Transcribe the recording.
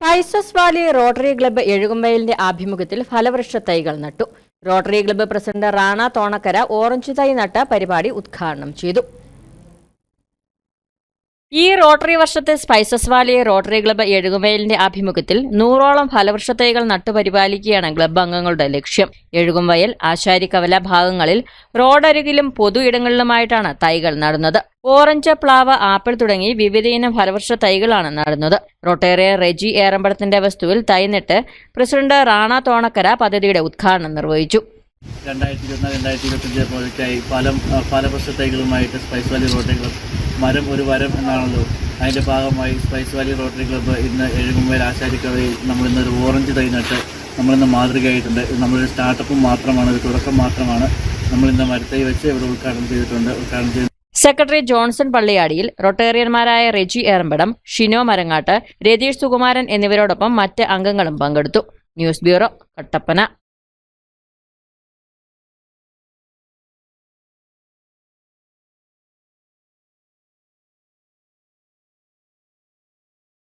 Spices valley rotary club എഴുകുമ്പയലിന്റെ ആഭിമുഖ്യത്തിൽ ഫലവൃക്ഷ തൈകൾ നട്ടു. Rotary club president Rana Thonakkara orange തൈ നട്ട പരിപാടി ഉദ്ഘാടനം ചെയ്തു. ഈ റോട്ടറി വർഷത്തെ സ്പൈസസ് വാലി റോട്ടറി ക്ലബ്ബ് എഴുകുമ്പയലിന്റെ ആഭിമുഖ്യത്തിൽ നൂറോളം ഫലവൃക്ഷ തൈകൾ നട്ടുപരിപാലിക്കുകയാണ് ക്ലബ്ബ് അംഗങ്ങളുടെ ലക്ഷ്യം. എഴുകുംവയൽ ആശാരിക്കവല ഭാഗങ്ങളിൽ റോഡരികിലും പൊതു ഇടങ്ങളിലുമായിട്ടാണ് തൈകൾ നടുന്നത്. ഓറഞ്ച് പ്ലാവ് ആപ്പിൾ തുടങ്ങി വിവിധയിനം ഫലവൃക്ഷ തൈകളാണ് നടുന്നത്. റൊട്ടേറിയ റെജി ഏറമ്പടത്തിന്റെ വസ്തുവിൽ തൈ പ്രസിഡന്റ് റാണ തോണക്കര പദ്ധതിയുടെ ഉദ്ഘാടനം നിർവഹിച്ചു. രണ്ടായിരത്തി ഇരുപത്തിനാല് രണ്ടായിരത്തി ഇരുപത്തഞ്ച് പ്രോജക്റ്റായി ആ, ഫലവൃക്ഷ തൈകളുമായിട്ട് സ്പൈസ് വാലി റോട്ടറി ക്ലബ് മരം ഒരു വരം എന്നാണല്ലോ അതിന്റെ ഭാഗമായി സ്പൈസ് വാലി റോട്ടറി ക്ലബ്ബ് ഇന്ന് എഴുകുമ്പോൾ ആശാരിക്കവയിൽ നമ്മളിന്ന് ഒരു ഓറഞ്ച് തൈ നട്ട് നമ്മളിന്ന് മാതൃകയായിട്ടുണ്ട്. നമ്മളൊരു സ്റ്റാർട്ടപ്പും മാത്രമാണ് ഒരു തുടക്കം മാത്രമാണ്. നമ്മളിന്ന് മരത്തൈ വെച്ച് ഇവിടെ ഉദ്ഘാടനം ചെയ്തിട്ടുണ്ട്. ഉദ്ഘാടനം ചെയ്ത് സെക്രട്ടറി ജോൺസൺ പള്ളിയാടിയിൽ റൊട്ടേറിയന്മാരായ റെജി ഏറമ്പടം ഷിനോ മരങ്ങാട്ട് രതീഷ് സുകുമാരൻ എന്നിവരോടൊപ്പം മറ്റ് അംഗങ്ങളും പങ്കെടുത്തു. News bureau Kattappana.